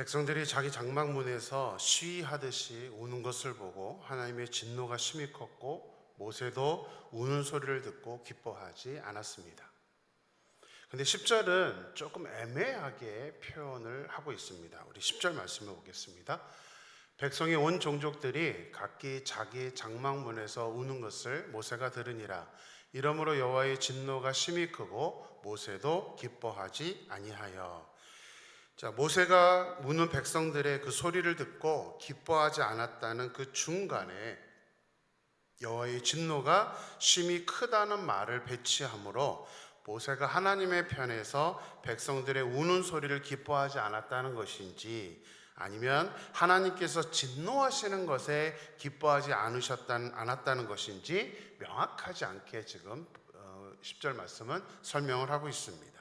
백성들이 자기 장막문에서 시위하듯이 우는 것을 보고 하나님의 진노가 심히 컸고 모세도 우는 소리를 듣고 기뻐하지 않았습니다. 근데 10절은 조금 애매하게 표현을 하고 있습니다. 우리 10절 말씀을 보겠습니다. 백성의 온 종족들이 각기 자기 장막문에서 우는 것을 모세가 들으니라. 이러므로 여호와의 진노가 심히 크고 모세도 기뻐하지 아니하여. 자, 모세가 우는 백성들의 그 소리를 듣고 기뻐하지 않았다는 그 중간에 여호와의 진노가 심히 크다는 말을 배치함으로 모세가 하나님의 편에서 백성들의 우는 소리를 기뻐하지 않았다는 것인지 아니면 하나님께서 진노하시는 것에 기뻐하지 않으셨다는 않았다는 것인지 명확하지 않게 지금 어, 10절 말씀은 설명을 하고 있습니다.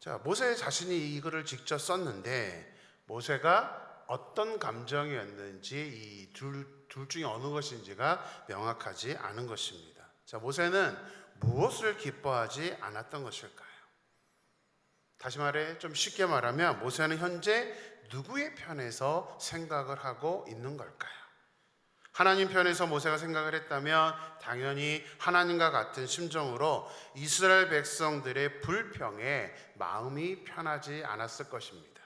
자, 모세 자신이 이거를 직접 썼는데 모세가 어떤 감정이었는지 이둘 둘 중에 어느 것인지가 명확하지 않은 것입니다. 자, 모세는 무엇을 기뻐하지 않았던 것일까요? 다시 말해 좀 쉽게 말하면 모세는 현재 누구의 편에서 생각을 하고 있는 걸까요? 하나님 편에서 모세가 생각을 했다면 당연히 하나님과 같은 심정으로 이스라엘 백성들의 불평에 마음이 편하지 않았을 것입니다.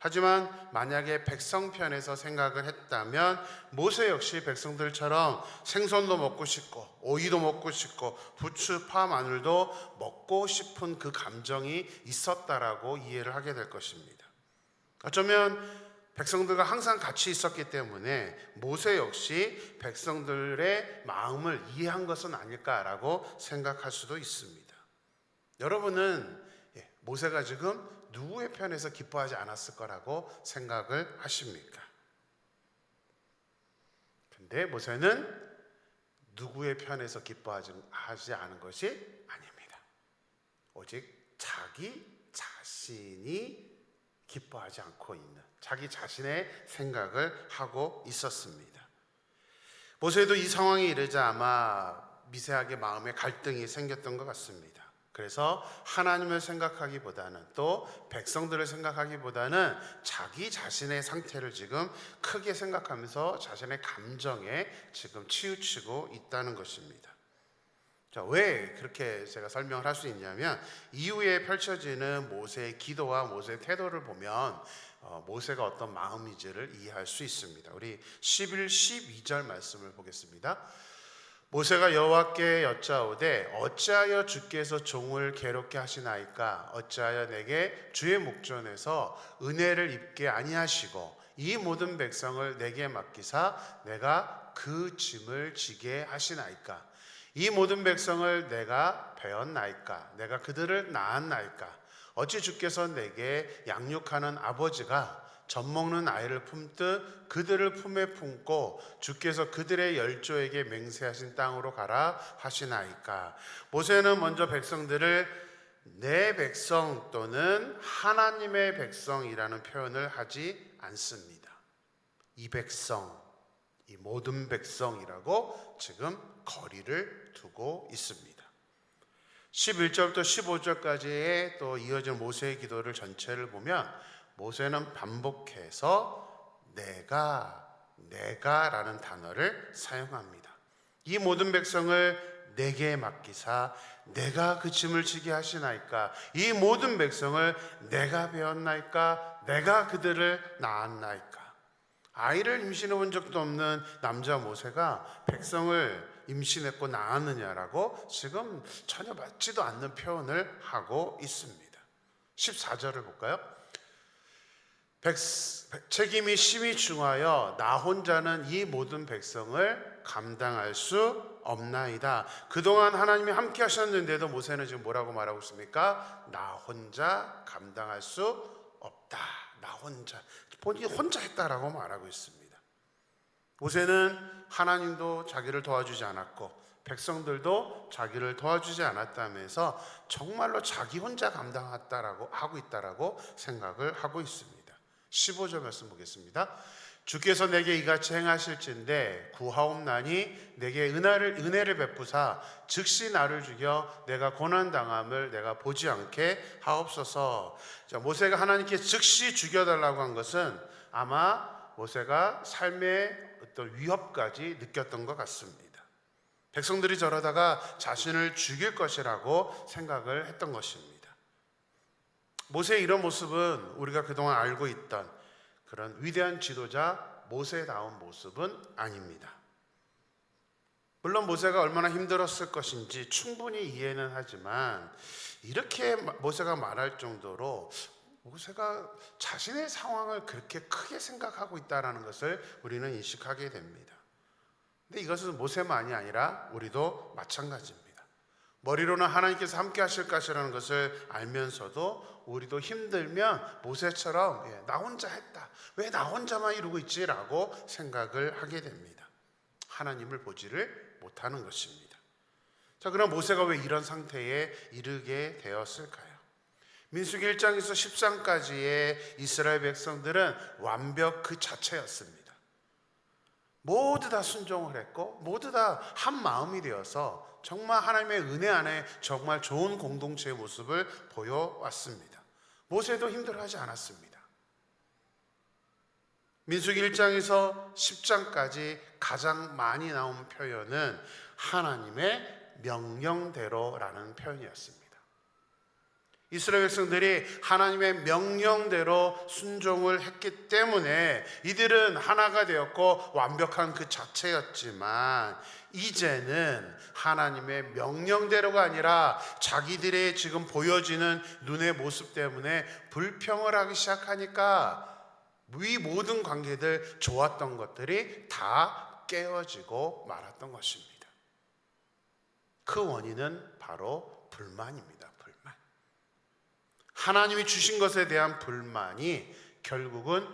하지만 만약에 백성 편에서 생각을 했다면 모세 역시 백성들처럼 생선도 먹고 싶고 오이도 먹고 싶고 부추, 파, 마늘도 먹고 싶은 그 감정이 있었다라고 이해를 하게 될 것입니다. 어쩌면 백성들과 항상 같이 있었기 때문에 모세 역시 백성들의 마음을 이해한 것은 아닐까라고 생각할 수도 있습니다. 여러분은 예, 모세가 지금 누구의 편에서 기뻐하지 않았을 거라고 생각을 하십니까? 근데 모세는 누구의 편에서 기뻐하지 하지 않은 것이 아닙니다. 오직 자기 자신이 기뻐하지 않고 있는 자기 자신의 생각을 하고 있었습니다. 모세도 이 상황에 이르자 아마 미세하게 마음에 갈등이 생겼던 것 같습니다. 그래서 하나님을 생각하기보다는 또 백성들을 생각하기보다는 자기 자신의 상태를 지금 크게 생각하면서 자신의 감정에 지금 치우치고 있다는 것입니다. 자, 왜 그렇게 제가 설명을 할 수 있냐면 이후에 펼쳐지는 모세의 기도와 모세의 태도를 보면 어, 모세가 어떤 마음인지를 이해할 수 있습니다. 우리 11, 12절 말씀을 보겠습니다. 모세가 여호와께 여짜오되 어찌하여 주께서 종을 괴롭게 하시나이까 어찌하여 내게 주의 목전에서 은혜를 입게 아니하시고 이 모든 백성을 내게 맡기사 내가 그 짐을 지게 하시나이까 이 모든 백성을 내가 배웠나이까? 내가 그들을 낳았나이까? 어찌 주께서 내게 양육하는 아버지가 젖 먹는 아이를 품듯 그들을 품에 품고 주께서 그들의 열조에게 맹세하신 땅으로 가라 하시나이까? 모세는 먼저 백성들을 내 백성 또는 하나님의 백성이라는 표현을 하지 않습니다. 이 백성, 이 모든 백성이라고 지금 거리를 두고 있습니다. 11절부터 15절까지의 또 이어진 모세의 기도를 전체를 보면 모세는 반복해서 내가 내가 라는 단어를 사용합니다. 이 모든 백성을 내게 맡기사 내가 그 짐을 지게 하시나이까 이 모든 백성을 내가 배웠나이까 내가 그들을 낳았나이까 아이를 임신해 본 적도 없는 남자 모세가 백성을 임신했고 낳았느냐라고 지금 전혀 맞지도 않는 표현을 하고 있습니다. 14절을 볼까요? 백, 책임이 심히 중하여 나 혼자는 이 모든 백성을 감당할 수 없나이다. 그동안 하나님이 함께 하셨는데도 모세는 지금 뭐라고 말하고 있습니까? 나 혼자 감당할 수 없다. 나 혼자. 본인이 혼자 했다라고 말하고 있습니다. 모세는 하나님도 자기를 도와주지 않았고 백성들도 자기를 도와주지 않았다면서 정말로 자기 혼자 감당했다라고 하고 있다라고 생각을 하고 있습니다. 15절 말씀 보겠습니다. 주께서 내게 이같이 행하실진데 구하옵나니 내게 은혜를 은혜를 베푸사 즉시 나를 죽여 내가 고난 당함을 내가 보지 않게 하옵소서. 자, 모세가 하나님께 즉시 죽여 달라고 한 것은 아마 모세가 삶의 어떤 위협까지 느꼈던 것 같습니다. 백성들이 저러다가 자신을 죽일 것이라고 생각을 했던 것입니다. 모세의 이런 모습은 우리가 그동안 알고 있던 그런 위대한 지도자 모세다운 모습은 아닙니다. 물론 모세가 얼마나 힘들었을 것인지 충분히 이해는 하지만 이렇게 모세가 말할 정도로 모세가 자신의 상황을 그렇게 크게 생각하고 있다라는 것을 우리는 인식하게 됩니다. 근데 이것은 모세만이 아니라 우리도 마찬가지입니다. 머리로는 하나님께서 함께 하실 것이라는 것을 알면서도 우리도 힘들면 모세처럼 예, 나 혼자 했다. 왜 나 혼자만 이루고 있지라고 생각을 하게 됩니다. 하나님을 보지를 못하는 것입니다. 자, 그럼 모세가 왜 이런 상태에 이르게 되었을까요? 민수기 1장에서 10장까지의 이스라엘 백성들은 완벽 그 자체였습니다. 모두 다 순종을 했고 모두 다 한 마음이 되어서 정말 하나님의 은혜 안에 정말 좋은 공동체의 모습을 보여왔습니다. 모세도 힘들어하지 않았습니다. 민수기 1장에서 10장까지 가장 많이 나온 표현은 하나님의 명령대로라는 표현이었습니다. 이스라엘 백성들이 하나님의 명령대로 순종을 했기 때문에 이들은 하나가 되었고 완벽한 그 자체였지만 이제는 하나님의 명령대로가 아니라 자기들의 지금 보여지는 눈의 모습 때문에 불평을 하기 시작하니까 이 모든 관계들 좋았던 것들이 다 깨어지고 말았던 것입니다. 그 원인은 바로 불만입니다. 하나님이 주신 것에 대한 불만이 결국은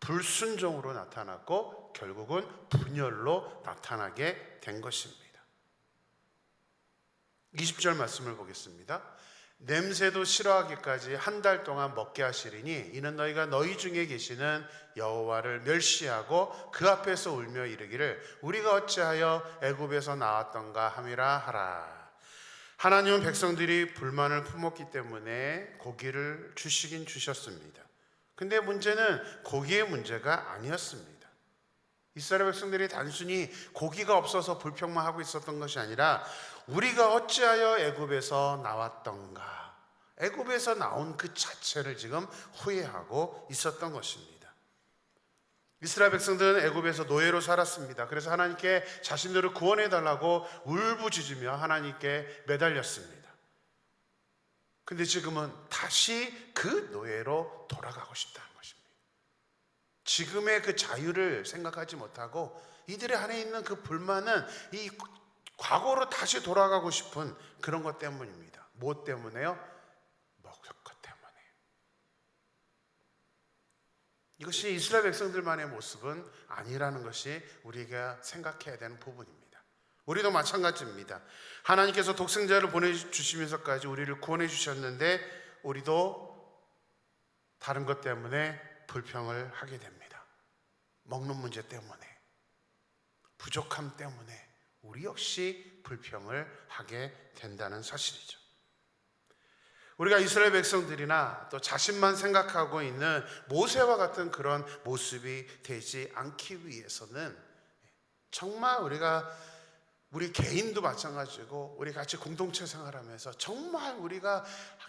불순종으로 나타났고 결국은 분열로 나타나게 된 것입니다. 20절 말씀을 보겠습니다. 냄새도 싫어하기까지 한 달 동안 먹게 하시리니 이는 너희가 너희 중에 계시는 여호와를 멸시하고 그 앞에서 울며 이르기를 우리가 어찌하여 애굽에서 나왔던가 함이라 하라. 하나님은 백성들이 불만을 품었기 때문에 고기를 주시긴 주셨습니다. 근데 문제는 고기의 문제가 아니었습니다. 이스라엘 백성들이 단순히 고기가 없어서 불평만 하고 있었던 것이 아니라 우리가 어찌하여 애굽에서 나왔던가 애굽에서 나온 그 자체를 지금 후회하고 있었던 것입니다. 이스라엘 백성들은 애굽에서 노예로 살았습니다. 그래서 하나님께 자신들을 구원해 달라고 울부짖으며 하나님께 매달렸습니다. 근데 지금은 다시 그 노예로 돌아가고 싶다는 것입니다. 지금의 그 자유를 생각하지 못하고 이들의 안에 있는 그 불만은 이 과거로 다시 돌아가고 싶은 그런 것 때문입니다. 무엇 때문에요? 먹을 것 때문에. 이것이 이스라엘 백성들만의 모습은 아니라는 것이 우리가 생각해야 되는 부분입니다. 우리도 마찬가지입니다. 하나님께서 독생자를 보내주시면서까지 우리를 구원해 주셨는데 우리도 다른 것 때문에 불평을 하게 됩니다. 먹는 문제 때문에, 부족함 때문에 우리 역시 불평을 하게 된다는 사실이죠. 우리가 이스라엘 백성들이나 또 자신만 생각하고 있는 모세와 같은 그런 모습이 되지 않기 위해서는 정말 우리가 우리 개인도 마찬가지고 우리 같이 공동체 생활하면서 정말 우리가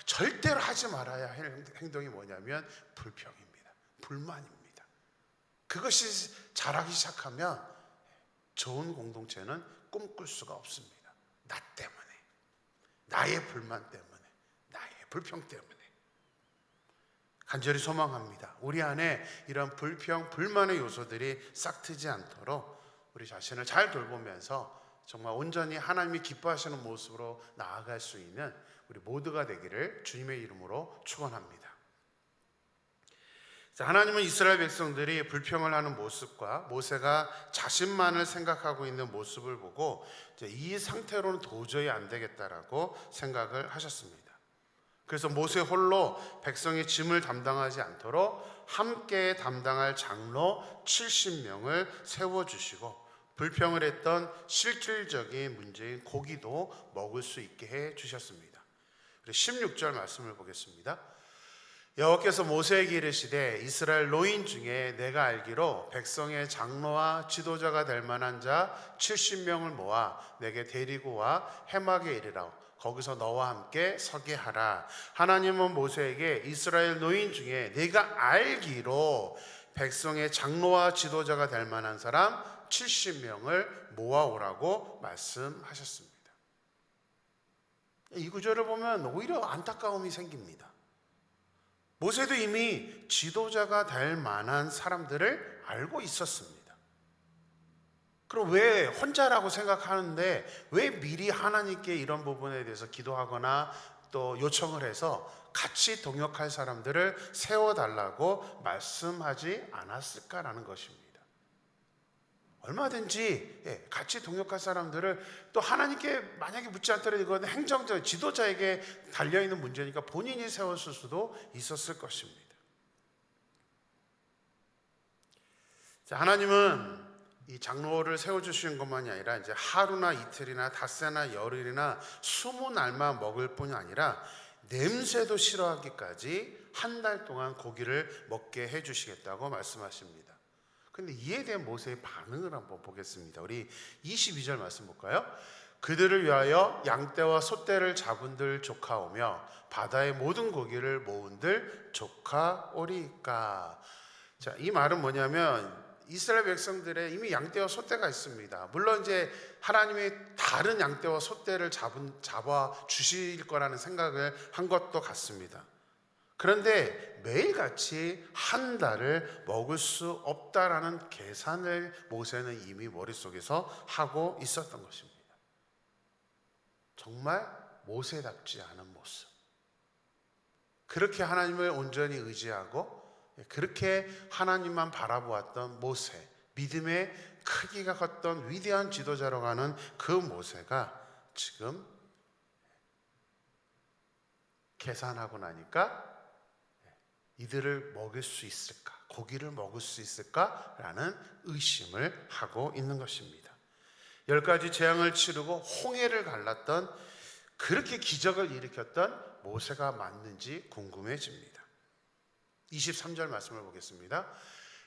절대로 하지 말아야 할 행동이 뭐냐면 불평입니다. 불만입니다. 그것이 자라기 시작하면 좋은 공동체는 꿈꿀 수가 없습니다. 나 때문에, 나의 불만 때문에. 불평 때문에. 간절히 소망합니다. 우리 안에 이런 불평, 불만의 요소들이 싹 트지 않도록 우리 자신을 잘 돌보면서 정말 온전히 하나님이 기뻐하시는 모습으로 나아갈 수 있는 우리 모두가 되기를 주님의 이름으로 축원합니다. 하나님은 이스라엘 백성들이 불평을 하는 모습과 모세가 자신만을 생각하고 있는 모습을 보고 이 상태로는 도저히 안 되겠다라고 생각을 하셨습니다. 그래서 모세 홀로 백성의 짐을 담당하지 않도록 함께 담당할 장로 70명을 세워주시고 불평을 했던 실질적인 문제인 고기도 먹을 수 있게 해 주셨습니다. 16절 말씀을 보겠습니다. 여호와께서 모세에게 이르시되 이스라엘 노인 중에 내가 알기로 백성의 장로와 지도자가 될 만한 자 70명을 모아 내게 데리고 와 해막에 이르라 거기서 너와 함께 서게 하라 하나님은 모세에게 이스라엘 노인 중에 내가 알기로 백성의 장로와 지도자가 될 만한 사람 70명을 모아오라고 말씀하셨습니다. 이 구절을 보면 오히려 안타까움이 생깁니다. 모세도 이미 지도자가 될 만한 사람들을 알고 있었습니다. 그럼 왜 혼자라고 생각하는데 왜 미리 하나님께 이런 부분에 대해서 기도하거나 또 요청을 해서 같이 동역할 사람들을 세워달라고 말씀하지 않았을까라는 것입니다. 얼마든지 예, 같이 동역할 사람들을 또 하나님께 만약에 묻지 않더라도 이건 행정적 지도자에게 달려 있는 문제니까 본인이 세웠을 수도 있었을 것입니다. 자, 하나님은 이 장로를 세워주시는 것만이 아니라 이제 하루나 이틀이나 닷새나 열흘이나 스무 날만 먹을 뿐이 아니라 냄새도 싫어하기까지 한 달 동안 고기를 먹게 해주시겠다고 말씀하십니다. 근데 이에 대한 모세의 반응을 한번 보겠습니다. 우리 22절 말씀 볼까요? 그들을 위하여 양떼와 소떼를 잡은들 조카오며 바다의 모든 고기를 모은들 조카오리까. 자, 이 말은 뭐냐면 이스라엘 백성들의 이미 양떼와 소떼가 있습니다. 물론 이제 하나님이 다른 양떼와 소떼를 잡은, 잡아 주실 거라는 생각을 한 것도 같습니다. 그런데 매일같이 한 달을 먹을 수 없다라는 계산을 모세는 이미 머릿속에서 하고 있었던 것입니다. 정말 모세답지 않은 모습. 그렇게 하나님을 온전히 의지하고 그렇게 하나님만 바라보았던 모세, 믿음의 크기가 컸던 위대한 지도자로 가는 그 모세가 지금 계산하고 나니까 이들을 먹일 수 있을까? 고기를 먹을 수 있을까? 라는 의심을 하고 있는 것입니다. 열 가지 재앙을 치르고 홍해를 갈랐던 그렇게 기적을 일으켰던 모세가 맞는지 궁금해집니다. 23절 말씀을 보겠습니다.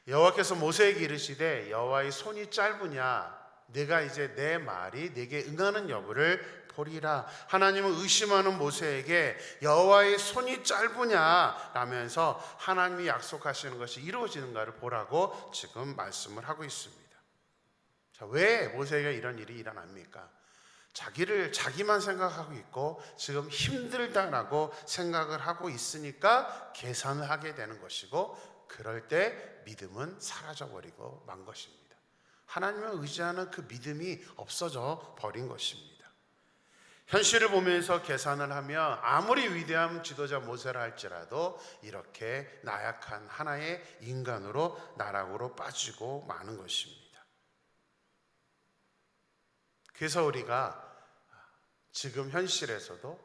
여호와께서 모세에게 이르시되 여호와의 손이 짧으냐 내가 이제 내 말이 내게 응하는 여부를 보리라. 하나님은 의심하는 모세에게 여호와의 손이 짧으냐 라면서 하나님이 약속하시는 것이 이루어지는가를 보라고 지금 말씀을 하고 있습니다. 자, 왜 모세에게 이런 일이 일어납니까? 자기를 자기만 생각하고 있고 지금 힘들다라고 생각을 하고 있으니까 계산을 하게 되는 것이고 그럴 때 믿음은 사라져 버리고 만 것입니다. 하나님을 의지하는 그 믿음이 없어져 버린 것입니다. 현실을 보면서 계산을 하면 아무리 위대한 지도자 모세라 할지라도 이렇게 나약한 하나의 인간으로 나락으로 빠지고 마는 것입니다. 그래서 우리가 지금 현실에서도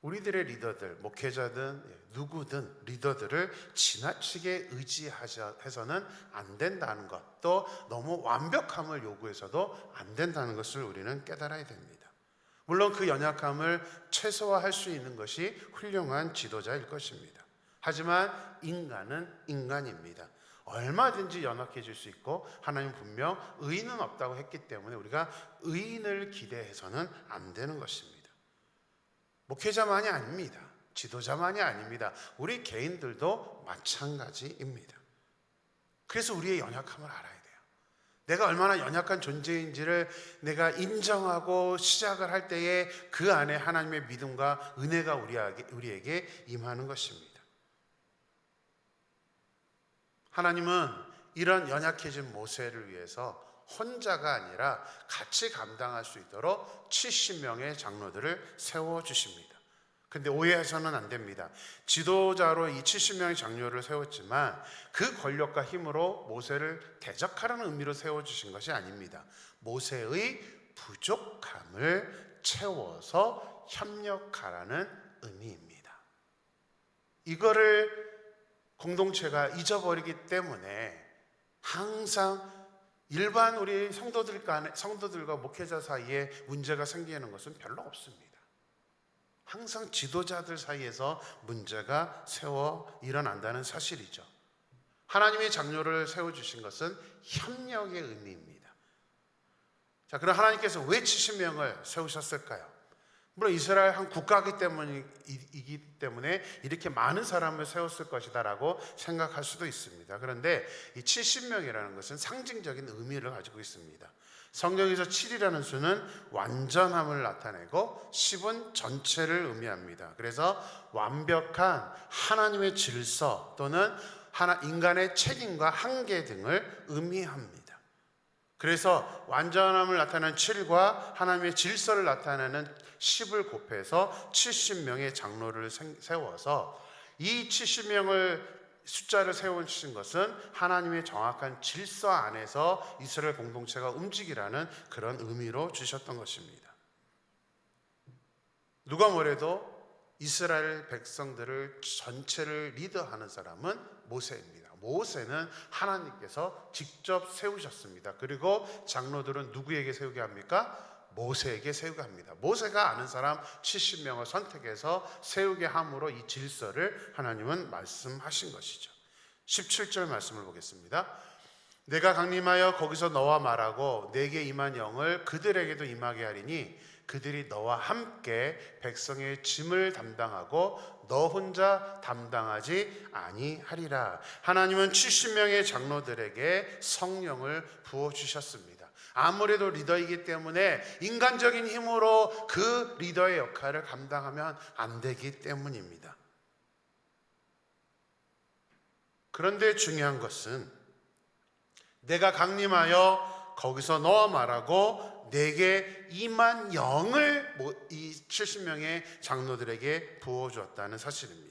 우리들의 리더들, 목회자든 예, 누구든 리더들을 지나치게 의지해서는 안 된다는 것, 또 너무 완벽함을 요구해서도 안 된다는 것을 우리는 깨달아야 됩니다. 물론 그 연약함을 최소화할 수 있는 것이 훌륭한 지도자일 것입니다. 하지만 인간은 인간입니다. 얼마든지 연약해질 수 있고 하나님 분명 의인은 없다고 했기 때문에 우리가 의인을 기대해서는 안 되는 것입니다. 목회자만이 아닙니다. 지도자만이 아닙니다. 우리 개인들도 마찬가지입니다. 그래서 우리의 연약함을 알아야 돼요. 내가 얼마나 연약한 존재인지를 내가 인정하고 시작을 할 때에 그 안에 하나님의 믿음과 은혜가 우리에게 임하는 것입니다. 하나님은 이런 연약해진 모세를 위해서 혼자가 아니라 같이 감당할 수 있도록 70명의 장로들을 세워 주십니다. 근데 오해해서는 안 됩니다. 지도자로 이 70명의 장로를 세웠지만 그 권력과 힘으로 모세를 대적하라는 의미로 세워 주신 것이 아닙니다. 모세의 부족함을 채워서 협력하라는 의미입니다. 이거를 공동체가 잊어버리기 때문에 항상 일반 우리 성도들 간 성도들과 목회자 사이에 문제가 생기는 것은 별로 없습니다. 항상 지도자들 사이에서 문제가 세워 일어난다는 사실이죠. 하나님의 장로를 세워 주신 것은 협력의 의미입니다. 자, 그럼 하나님께서 왜 70명을 세우셨을까요? 물론 이스라엘 한 국가이기 때문이기 때문에 이렇게 많은 사람을 세웠을 것이다라고 생각할 수도 있습니다. 그런데 이 70명이라는 것은 상징적인 의미를 가지고 있습니다. 성경에서 7이라는 수는 완전함을 나타내고 10은 전체를 의미합니다. 그래서 완벽한 하나님의 질서 또는 하나 인간의 책임과 한계 등을 의미합니다. 그래서 완전함을 나타내는 7과 하나님의 질서를 나타내는 10을 곱해서 70명의 장로를 세워서 이 70명을 숫자를 세우신 것은 하나님의 정확한 질서 안에서 이스라엘 공동체가 움직이라는 그런 의미로 주셨던 것입니다. 누가 뭐래도 이스라엘 백성들을 전체를 리더하는 사람은 모세입니다. 모세는 하나님께서 직접 세우셨습니다. 그리고 장로들은 누구에게 세우게 합니까? 모세에게 세우게 합니다. 모세가 아는 사람 70명을 선택해서 세우게 함으로 이 질서를 하나님은 말씀하신 것이죠. 17절 말씀을 보겠습니다. 내가 강림하여 거기서 너와 말하고 내게 임한 영을 그들에게도 임하게 하리니 그들이 너와 함께 백성의 짐을 담당하고 너 혼자 담당하지 아니하리라. 하나님은 70명의 장로들에게 성령을 부어 주셨습니다. 아무래도 리더이기 때문에 인간적인 힘으로 그 리더의 역할을 감당하면 안 되기 때문입니다. 그런데 중요한 것은 내가 강림하여 거기서 너와 말하고 내게 이만 영을 이 70명의 장로들에게 부어 주었다는 사실입니다.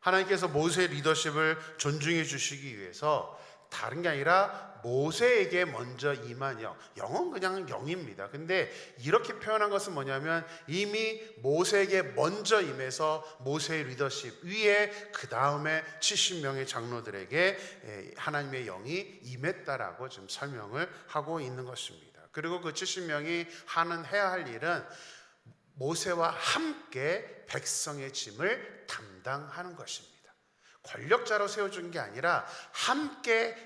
하나님께서 모세의 리더십을 존중해 주시기 위해서 다른 게 아니라 모세에게 먼저 임한 영. 영은 그냥 영입니다. 근데 이렇게 표현한 것은 뭐냐면 이미 모세에게 먼저 임해서 모세의 리더십 위에 그 다음에 70명의 장로들에게 하나님의 영이 임했다라고 지금 설명을 하고 있는 것입니다. 그리고 그 70명이 하는 해야 할 일은 모세와 함께 백성의 짐을 담당하는 것입니다. 권력자로 세워준 게 아니라 함께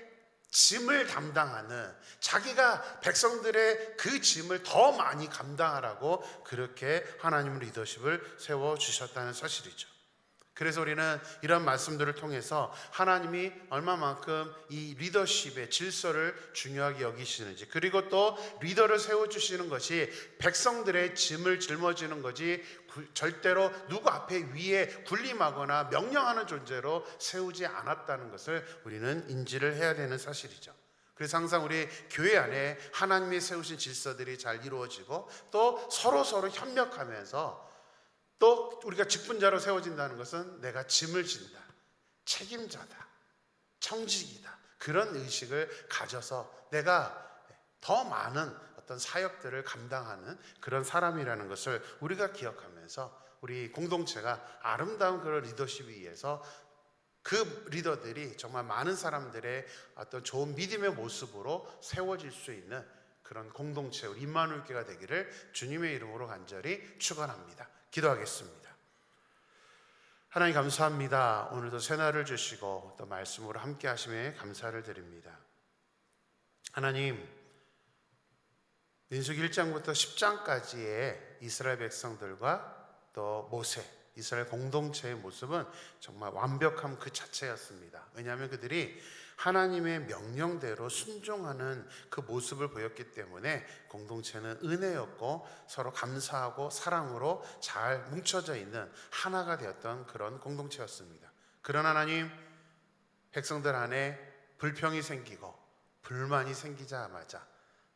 짐을 담당하는 자기가 백성들의 그 짐을 더 많이 감당하라고 그렇게 하나님 리더십을 세워 주셨다는 사실이죠. 그래서 우리는 이런 말씀들을 통해서 하나님이 얼마만큼 이 리더십의 질서를 중요하게 여기시는지 그리고 또 리더를 세워주시는 것이 백성들의 짐을 짊어지는 것이 절대로 누구 앞에 위에 군림하거나 명령하는 존재로 세우지 않았다는 것을 우리는 인지를 해야 되는 사실이죠. 그래서 항상 우리 교회 안에 하나님이 세우신 질서들이 잘 이루어지고 또 서로 서로 협력하면서 또 우리가 직분자로 세워진다는 것은 내가 짐을 진다. 책임자다. 청직이다. 그런 의식을 가져서 내가 더 많은 어떤 사역들을 감당하는 그런 사람이라는 것을 우리가 기억하면서 우리 공동체가 아름다운 그런 리더십에 의해서 그 리더들이 정말 많은 사람들의 어떤 좋은 믿음의 모습으로 세워질 수 있는 그런 공동체 우리 임마누엘교가 되기를 주님의 이름으로 간절히 축원합니다. 기도하겠습니다. 하나님 감사합니다. 오늘도 새날을 주시고 또 말씀으로 함께 하심에 감사를 드립니다. 하나님 민수기 1장부터 10장까지의 이스라엘 백성들과 또 모세 이스라엘 공동체의 모습은 정말 완벽함 그 자체였습니다. 왜냐하면 그들이 하나님의 명령대로 순종하는 그 모습을 보였기 때문에 공동체는 은혜였고 서로 감사하고 사랑으로 잘 뭉쳐져 있는 하나가 되었던 그런 공동체였습니다. 그런 하나님 백성들 안에 불평이 생기고 불만이 생기자마자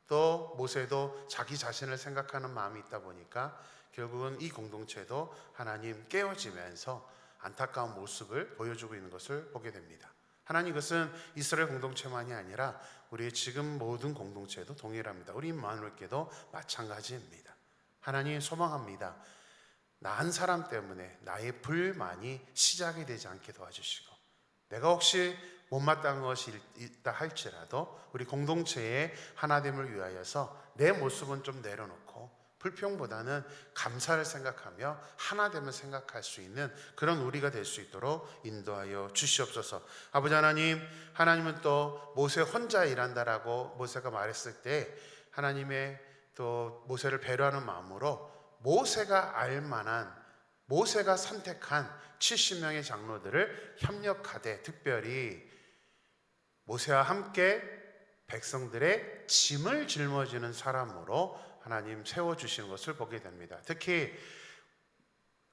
또 모세도 자기 자신을 생각하는 마음이 있다 보니까 결국은 이 공동체도 하나님 깨어지면서 안타까운 모습을 보여주고 있는 것을 보게 됩니다. 하나님 그것은 이스라엘 공동체만이 아니라 우리의 지금 모든 공동체도 동일합니다. 우리 마누엘께도 마찬가지입니다. 하나님 소망합니다. 나 한 사람 때문에 나의 불만이 시작이 되지 않게 도와주시고 내가 혹시 못마땅한 것이 있다 할지라도 우리 공동체의 하나됨을 위하여서 내 모습은 좀 내려놓고 불평보다는 감사를 생각하며 하나됨을 생각할 수 있는 그런 우리가 될 수 있도록 인도하여 주시옵소서. 아버지 하나님, 하나님은 또 모세 혼자 일한다라고 모세가 말했을 때 하나님의 또 모세를 배려하는 마음으로 모세가 알 만한 모세가 선택한 70명의 장로들을 협력하되 특별히 모세와 함께 백성들의 짐을 짊어지는 사람으로 하나님 세워 주시는 것을 보게 됩니다. 특히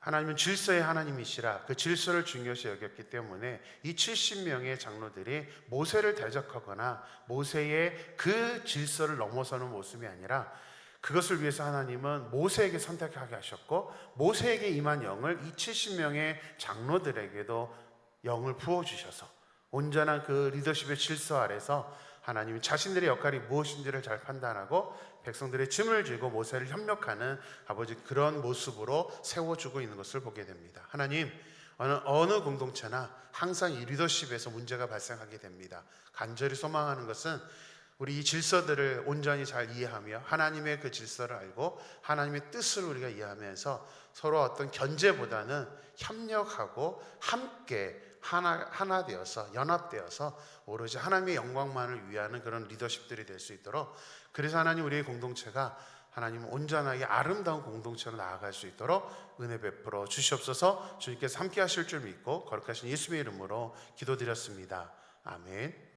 하나님은 질서의 하나님이시라 그 질서를 중요시 여겼기 때문에 이 70명의 장로들이 모세를 대적하거나 모세의 그 질서를 넘어서는 모습이 아니라 그것을 위해서 하나님은 모세에게 선택하게 하셨고 모세에게 임한 영을 이 70명의 장로들에게도 영을 부어 주셔서 온전한 그 리더십의 질서 아래서 하나님이 자신들의 역할이 무엇인지를 잘 판단하고 백성들의 짐을 지고 모세를 협력하는 아버지 그런 모습으로 세워주고 있는 것을 보게 됩니다. 하나님 어느, 어느 공동체나 항상 이 리더십에서 문제가 발생하게 됩니다. 간절히 소망하는 것은 우리 이 질서들을 온전히 잘 이해하며 하나님의 그 질서를 알고 하나님의 뜻을 우리가 이해하면서 서로 어떤 견제보다는 협력하고 함께 하나 하나 되어서 연합되어서 오로지 하나님의 영광만을 위하는 그런 리더십들이 될 수 있도록 그래서 하나님 우리의 공동체가 하나님 온전하게 아름다운 공동체로 나아갈 수 있도록 은혜 베풀어 주시옵소서 주님께서 함께 하실 줄 믿고 거룩하신 예수님의 이름으로 기도드렸습니다. 아멘.